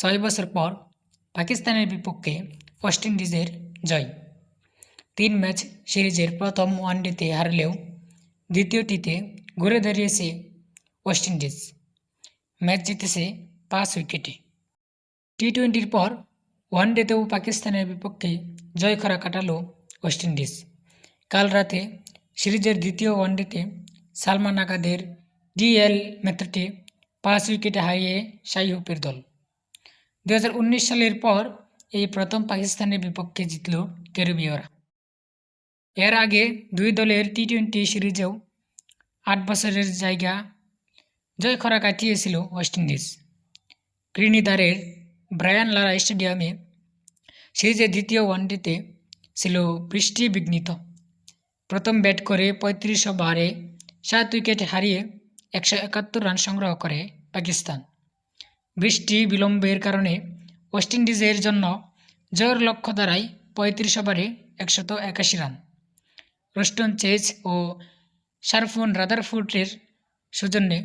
ছয় বছর পর পাকিস্তানের বিপক্ষে ওয়েস্ট ইন্ডিজের জয়। তিন ম্যাচ সিরিজের প্রথম ওয়ানডেতে হারলেও দ্বিতীয়টিতে ঘুরে দাঁড়িয়েছে ওয়েস্ট ইন্ডিজ। ম্যাচ জিতেছে পাঁচ উইকেটে। টি টোয়েন্টির পর ওয়ানডেতেও পাকিস্তানের বিপক্ষে জয় খরা কাটালো ওয়েস্ট ইন্ডিজ। কাল রাতে সিরিজের দ্বিতীয় ওয়ানডেতে সালমান আগাদের ডিএল মেথডে পাঁচ উইকেটে হারিয়ে শাহী হোপের দল। দু হাজার উনিশ সালের পর এই প্রথম পাকিস্তানের বিপক্ষে জিতল ক্যারিবীয়রা এর আগে দুই দলের টি টোয়েন্টি সিরিজেও আট বছরের জায়গা জয় খরা কাটিয়েছিল ওয়েস্ট ইন্ডিজ। গ্রিনিদারের ব্রায়ান লারা স্টেডিয়ামে সিরিজের দ্বিতীয় ওয়ানডেতে ছিল বৃষ্টি বিঘ্নিত প্রথম ব্যাট করে পঁয়ত্রিশ ওভারে সাত উইকেট হারিয়ে একশো একাত্তর রান সংগ্রহ করে পাকিস্তান। বৃষ্টি বিলম্বের কারণে ওয়েস্ট ইন্ডিজের জন্য জয়ের লক্ষ্য দাঁড়ায় পঁয়ত্রিশ ওভারে একশত একাশি রান। রস্টন চেজ ও সারফুন রাদারফুটের সৌজন্যে